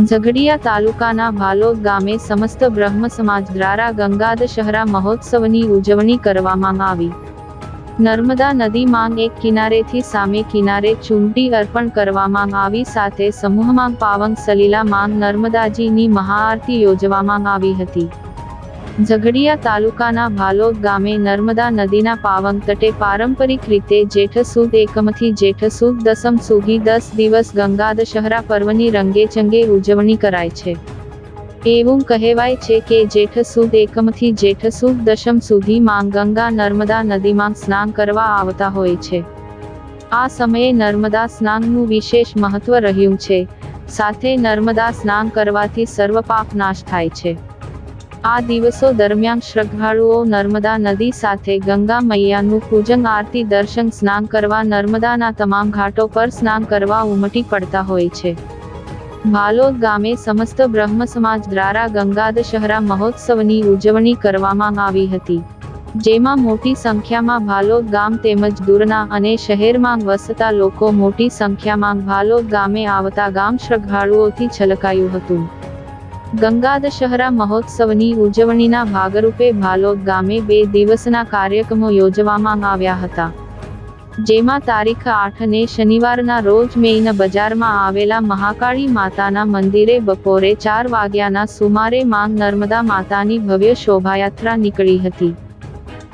ઝઘડિયા તાલુકાના ભાલોદ ગામે સમસ્ત બ્રહ્મ સમાજ દ્વારા ગંગા દશહરા મહોત્સવની ઉજવણી કરવામાં આવી. નર્મદા નદી માંગ એક કિનારેથી સામે કિનારે ચૂંટી અર્પણ કરવામાં આવી સાથે સમૂહમાં સલીલા માંગ નર્મદાજીની મહાઆરતી યોજવામાં આવી હતી. ઝઘડિયા તાલુકાના ભાલોદ ગામે નર્મદા નદીના પાવન તટે પારંપરિક રીતે જેઠ સુદ એકમથી જેઠ સુદ દસમ સુધી દસ દિવસ ગંગા દશહરા પર્વની રંગેચંગે ઉજવણી કરાય છે. એવું કહેવાય છે કે જેઠ સુદ એકમથી જેઠ સુદ દશમ સુધી માં ગંગા નર્મદા નદીમાં સ્નાન કરવા આવતા હોય છે. આ સમયે નર્મદા સ્નાનનું વિશેષ મહત્વ રહ્યું છે. સાથે નર્મદા સ્નાન કરવાથી સર્વ પાપ નાશ થાય છે. આ દિવસો દરમિયાન શ્રદ્ધાળુઓ નર્મદા નદી સાથે ગંગા મૈયાનું પૂજન, આરતી, દર્શન, સ્નાન કરવા, નર્મદાના તમામ ઘાટો પર સ્નાન કરવા ઉમટી પડતા હોય છે. ભાલોદ ગામે સમસ્ત બ્રહ્મ સમાજ દ્વારા ગંગા દશહરા મહોત્સવની ઉજવણી કરવામાં આવી હતી. જેમાં મોટી સંખ્યામાં ભાલોદ ગામ તેમજ દૂરના અને શહેરમાં વસતા લોકો મોટી સંખ્યામાં ભાલોદ ગામે આવતા ગામ શ્રદ્ધાળુઓથી છલકાયું હતું. ગંગા દશહરા મહોત્સવની ઉજવણીના ભાગરૂપે ભાલોદ ગામે બે દિવસના કાર્યક્રમો યોજવામાં આવ્યા હતા. જેમાં તારીખ આઠને શનિવારના રોજ મેઇન બજારમાં આવેલા મહાકાળી માતાના મંદિરે બપોરે ચાર વાગ્યાના સુમારે માંગ નર્મદા માતાની ભવ્ય શોભાયાત્રા નીકળી હતી.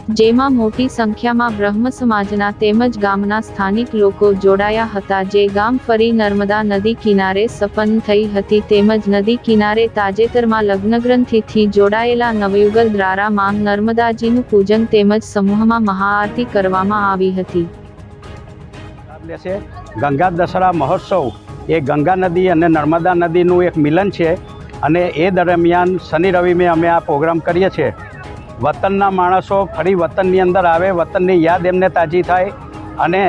જેમાં મોટી સંખ્યામાં બ્રહ્મ સમાજના તેમજ ગામના સ્થાનિક લોકો જોડાયા હતા. જે ગામ ફરી નર્મદા નદી કિનારે સપન્ન થઈ હતી. તેમજ નદી કિનારે તાજેતરમાં લગ્નગ્રંથિથી જોડાયેલા નવયુગલ દ્વારા માંગ નર્મદાજીનું પૂજન તેમજ સમૂહમાં મહાઆરતી કરવામાં આવી હતી. ગંગા દશરા મહોત્સવ એ ગંગા નદી અને નર્મદા નદીનું એક મિલન છે. અને એ દરમિયાન શનિ રવિમે અમે આ પ્રોગ્રામ કરીએ છીએ. વતનના માણસો ફરી વતનની અંદર આવે, વતનની યાદ એમને તાજી થાય અને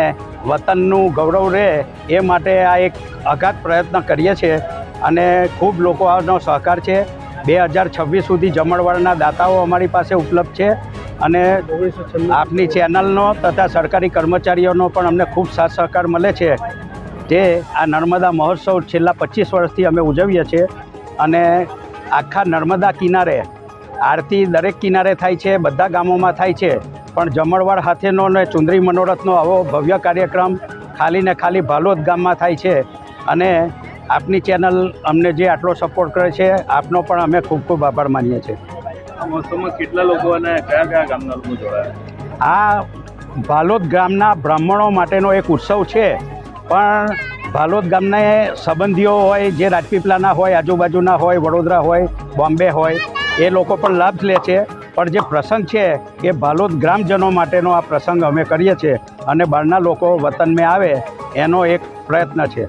વતનનું ગૌરવ રહે એ માટે આ એક અઘાત પ્રયત્ન કરીએ છીએ અને ખૂબ લોકો આનો સહકાર છે. બે હજાર છવ્વીસ સુધી જમણવાળના દાતાઓ અમારી પાસે ઉપલબ્ધ છે અને આપની ચેનલનો તથા સરકારી કર્મચારીઓનો પણ અમને ખૂબ સાથ સહકાર મળે છે. જે આ નર્મદા મહોત્સવ છેલ્લા પચીસ વર્ષથી અમે ઉજવીએ છીએ અને આખા નર્મદા કિનારે આરતી દરેક કિનારે થાય છે બધા ગામોમાં થાય છે. પણ જમણવાર હાથેનો અને ચુંદરી મનોરથનો આવો ભવ્ય કાર્યક્રમ ખાલી ને ખાલી ભાલોદ ગામમાં થાય છે. અને આપની ચેનલ અમને જે આટલો સપોર્ટ કરે છે આપનો પણ અમે ખૂબ ખૂબ આભાર માનીએ છીએ. આ મહોત્સવમાં કેટલા લોકો અને કયા કયા ગામના લોકો જોડાયા? આ ભાલોદ ગામના બ્રાહ્મણો માટેનો એક ઉત્સવ છે. પણ ભાલોદ ગામને સંબંધીઓ હોય જે રાજપીપળાના હોય આજુબાજુના હોય વડોદરા હોય બોમ્બે હોય એ લોકો પણ લાભ લે છે. પણ જે પ્રસંગ છે એ ભાલોદ ગ્રામજનો માટેનો આ પ્રસંગ અમે કરીએ છીએ અને બહારના લોકો વતનમાં આવે એનો એક પ્રયત્ન છે.